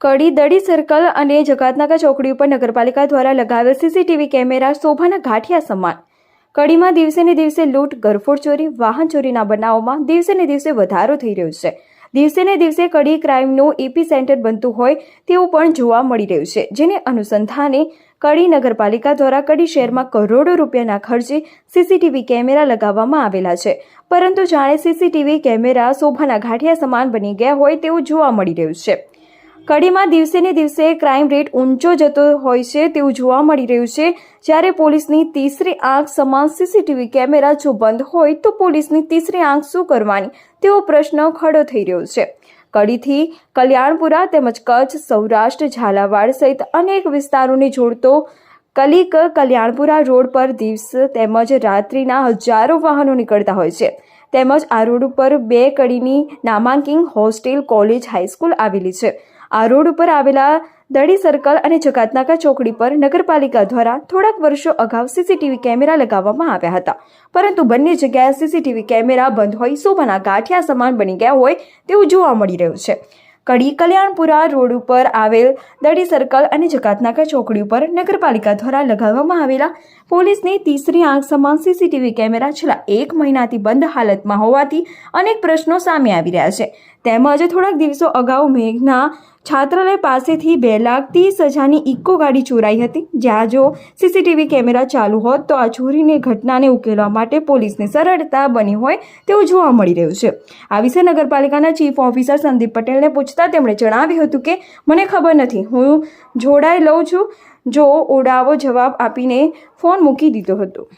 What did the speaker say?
કડી દડી circle અને જકાતનાકા ચોકડી ઉપર નગરપાલિકા દ્વારા લગાવેલ સીસીટીવી કેમેરા શોભાના ગાંઠિયા સમાન. કડીમાં દિવસે ને દિવસે લૂંટ ગરફોડ ચોરી, વાહન ચોરીના બનાવોમાં દિવસે ને દિવસે વધારો થઈ રહ્યો છે. દિવસે ને દિવસે કડી ક્રાઇમનું એપી સેન્ટર બનતું હોય તેવું પણ જોવા મળી રહ્યું છે, જેને અનુસંધાને કડી નગરપાલિકા દ્વારા કડી શહેરમાં કરોડો રૂપિયાના ખર્ચે સીસીટીવી કેમેરા લગાવવામાં આવેલા છે. પરંતુ જાણે સીસીટીવી કેમેરા શોભાના ગાંઠિયા સમાન બની ગયા હોય તેવું જોવા મળી રહ્યું છે. કડીમાં દિવસે ને દિવસે ક્રાઇમ રેટ ઊંચો જતો હોય છે તેવું જોવા મળી રહ્યું છે. જ્યારે પોલીસની તીસરી આંખ સમાન સીસીટીવી કેમેરા જો બંધ હોય તો પોલીસની તીસરી આંખ શું કરવાની? તેવો પ્રશ્ન ખડો થઈ રહ્યો છે. કડીથી કલ્યાણપુરા તેમજ કચ્છ, સૌરાષ્ટ્ર, ઝાલાવાડ સહિત અનેક વિસ્તારોને જોડતો કલીક કલ્યાણપુરા રોડ પર દિવસ તેમજ રાત્રિના હજારો વાહનો નીકળતા હોય છે. તેમજ આ રોડ ઉપર બે કડીની નામાંકિંગ હોસ્ટેલ કોલેજ હાઈસ્કૂલ આવેલી છે. આ રોડ ઉપર આવેલા દડી સર્કલ અને જકાતનાકા ચોકડી પર નગરપાલિકા દ્વારા થોડાક વર્ષો અગાઉ સીસીટીવી કેમેરા લગાવવામાં આવ્યા હતા. પરંતુ બંને જગ્યાએ સીસીટીવી કેમેરા બંધ હોય, શોભાના ગાંઠિયા સમાન બની ગયા હોય તેવું જોવા મળી રહ્યું છે. કડી કલ્યાણપુરા રોડ ઉપર આવેલ દડી સર્કલ અને જકાતનાકા ચોકડી ઉપર નગરપાલિકા દ્વારા લગાવવામાં આવેલા પોલીસની તીસરી આંખ સમાન સીસીટીવી કેમેરા છેલ્લા એક મહિનાથી બંધ હાલતમાં હોવાથી અનેક પ્રશ્નો સામે આવી રહ્યા છે. તેમજ થોડાક દિવસો અગાઉ મેઘના છાત્રાલય પાસેથી બે લાખ ત્રીસ હજારની ઇકો ગાડી ચોરાઈ હતી. જ્યાં જો સીસીટીવી કેમેરા ચાલુ હોત તો આ ચોરીની ઘટનાને ઉકેલવા માટે પોલીસને સરળતા બની હોય તેવું જોવા મળી રહ્યું છે. આ વિશે નગરપાલિકાના ચીફ ઓફિસર સંદીપ પટેલને પૂછતા તેમણે જણાવ્યું હતું કે, મને ખબર નથી. હું જોડાઈ લઉં છું. જો ઓડાવો જવાબ આપીને ફોન મૂકી દીધો હતો.